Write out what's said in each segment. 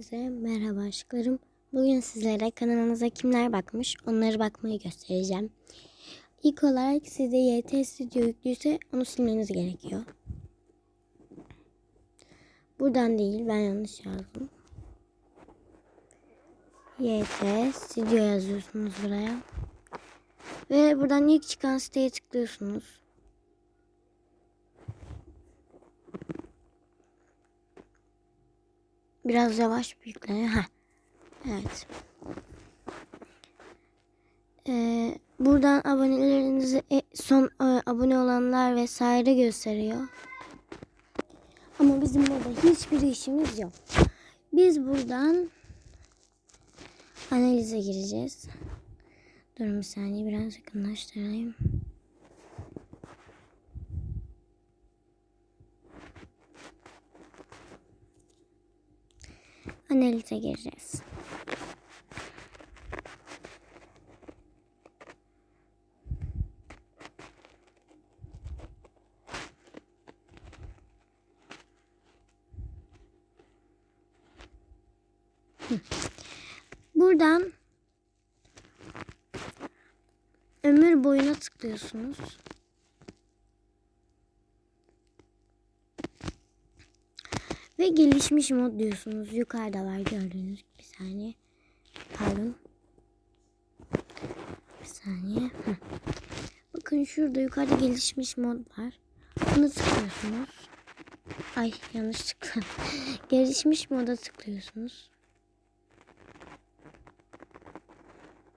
Size merhaba aşklarım. Bugün sizlere kanalımıza kimler bakmış onları bakmayı göstereceğim. İlk olarak sizde YT Studio yüklüyse onu silmeniz gerekiyor. Buradan değil ben yanlış yazdım. YT Studio yazıyorsunuz buraya. Ve buradan ilk çıkan siteye tıklıyorsunuz. Biraz yavaş büyükleniyor. Heh. Evet. Ee, buradan abonelerinizi e, son e, abone olanlar vesaire gösteriyor. Ama bizim burada hiçbir işimiz yok. Biz buradan analize gireceğiz. Durun bir saniye biraz yakınlaştırayım. Analize gireceğiz. Buradan ömür boyuna tıklıyorsunuz. Ve gelişmiş mod diyorsunuz. Yukarıda var gördüğünüz. Bir saniye. Pardon. Bir saniye. Bakın şurada yukarıda gelişmiş mod var. Bunu tıklıyorsunuz. Ay yanlış tıkladım. gelişmiş moda tıklıyorsunuz.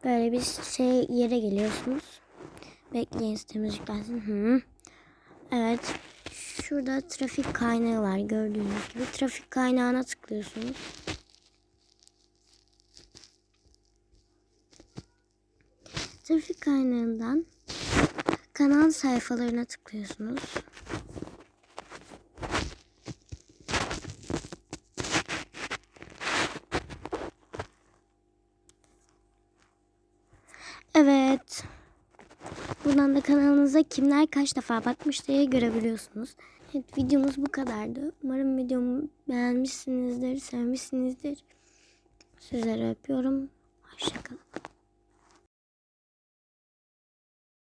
Böyle bir şey yere geliyorsunuz. Bekleyin sitemiz yüklensin. Hı. Evet. Şurada trafik kaynağı var gördüğünüz gibi. Trafik kaynağına tıklıyorsunuz. Trafik kaynağından kanal sayfalarına tıklıyorsunuz. Evet. Buradan da kanalınıza kimler kaç defa bakmış diye görebiliyorsunuz. Evet videomuz bu kadardı. Umarım videomu beğenmişsinizdir, sevmişsinizdir. Sizleri öpüyorum. Hoşçakalın.